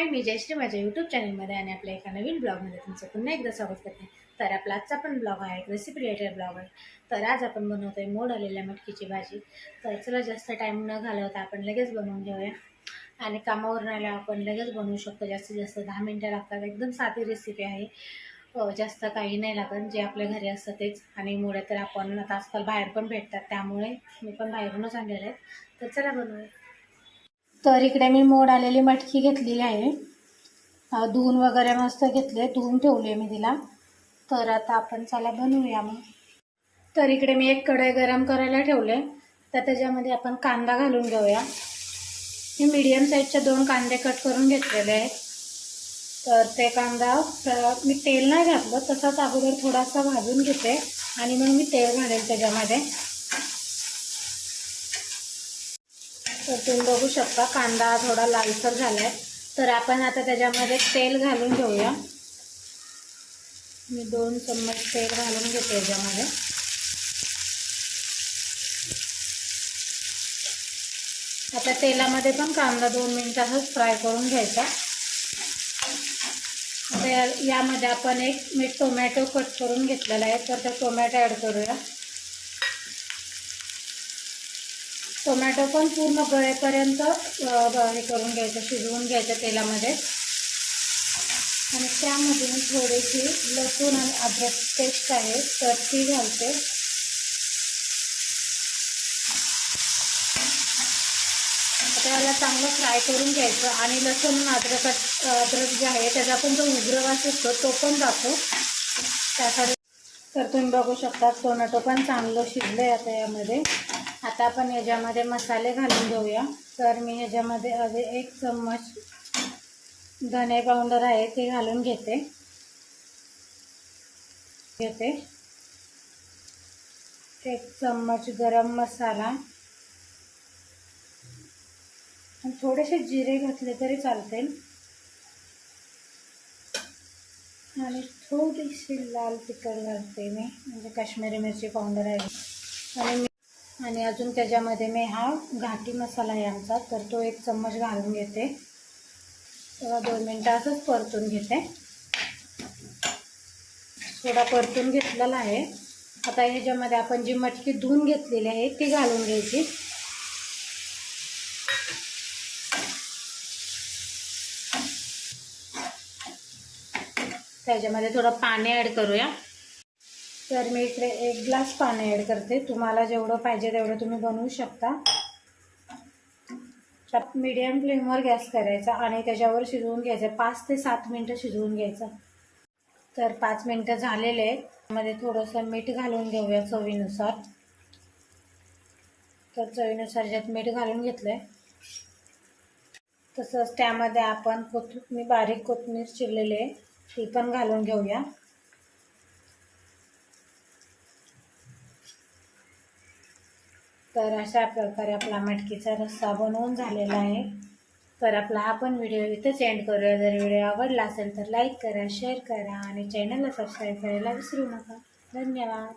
हाय मी जयश्री माझ्या यूट्यूब चॅनलमध्ये आणि आपल्या एका नवीन ब्लॉगमध्ये तुमचं पुन्हा एकदा स्वागत करते. तर आपला आजचा पण ब्लॉग आहे एक रेसिपी रिलेटेड ब्लॉग आहे. तर आज आपण बनवतोय मोड आलेल्या मटकीची भाजी. तर चला जास्त टाईम न घालवता आपण लगेच बनवून घेऊया. आणि कामावरून आल्यावर आपण लगेच बनवू शकतो. जास्तीत जास्त दहा मिनटं लागतात. एकदम साधी रेसिपी आहे. जास्त काही नाही लागत. जे आपल्या घरी असतं तेच. आणि मुळे तर आपण आता आजकाल बाहेर पण भेटतात. त्यामुळे मी पण बाहेरूनच आणलेले आहेत. तर चला बनवूया. तर इकडे मी मोड आलेली मटकी घेतलेली आहे. धुवून वगैरे मस्त घेतले धुवून ठेवले मी तिला. तर आता आपण चला बनवूया मग. तर इकडे मी एक कढई गरम करायला ठेवले. तर त्याच्यामध्ये आपण कांदा घालून घेऊया. मी मीडियम साईजचे दोन कांदे कट करून घेतलेले आहेत. तर ते कांदा मी तेल नाही घातलं तसाच अगोदर थोडासा भाजून घेते आणि मग मी तेल घालेल त्याच्यामध्ये. तर तुम्ही बघू शकता कांदा थोडा लालसर झाला आहे तर आपण आता त्याच्यामध्ये तेल घालून घेऊया. मी दोन चम्मच तेल घालून घेते याच्यामध्ये. आता तेलामध्ये पण कांदा दोन मिनिटातच फ्राय करून घ्यायचा. आता यामध्ये आपण एक मी टोमॅटो कट करून घेतलेला आहे तर त्या टोमॅटो ॲड करूया. टोमॅटो पण पूर्ण गळेपर्यंत हे करून घ्यायचं शिजवून घ्यायचं तेलामध्ये. आणि त्यामध्ये मी थोडीशी लसूण आणि अद्रक पेस्ट आहे तर ती घालते. त्याला चांगलं फ्राय करून घ्यायचं आणि लसूण अद्रक अद्रक जे आहे त्याचा पण जो उग्रवास असतो तो पण जातो त्यासाठी तर तुम्ही बघू शकता टोमॅटो पण चांगलं शिजलं आहे आता यामध्ये. आता आपण याच्यामध्ये मसाले घालून घेऊया तर मी ह्याच्यामध्ये अजून एक चम्मच धने पावडर आहे ते घालून घेते. घेते. एक चम्मच गरम मसाला. थोडेसे जिरे घातले तरी चालतील. आणि थोडीशी लाल तिखट घालते मी म्हणजे काश्मीरी मिरची पावडर आहे. आणि आणि अजून त्याच्यामध्ये मी हा घाटी मसाला आहे आमचा तर तो एक चम्मच घालून घेते. तेव्हा दोन मिनटं असंच परतून घेते. थोडा परतून घेतलेला आहे. आता ह्याच्यामध्ये आपण जी मटकी धुवून घेतलेली आहे ती घालून घ्यायची. त्याच्यामध्ये थोडं पाणी ॲड करूया. तर मी इकडे एक ग्लास पाणी ॲड करते. तुम्हाला जेवढं पाहिजे तेवढं तुम्ही बनवू शकता. मीडियम फ्लेमवर गॅस करायचा आणि त्याच्यावर शिजवून घ्यायचं. पाच ते सात मिनटं शिजवून घ्यायचं. तर पाच मिनटं झालेले आहेत. त्यामध्ये थोडंसं मीठ घालून घेऊया चवीनुसार. तर चवीनुसार ज्यात मीठ घालून घेतलं आहे तसंच त्यामध्ये आपण कोथ मी बारीक कोथिंबीर चिरलेली आहे ती पण घालून घेऊया. तर अशा प्रकारे आपला मटकीचा रस्सा बनवून झालेला आहे. तर आपला हा पण व्हिडिओ इथंच एंड करूया. जर व्हिडिओ आवडला असेल तर लाईक करा शेअर करा आणि चॅनलला सबस्क्राईब करायला विसरू नका. धन्यवाद.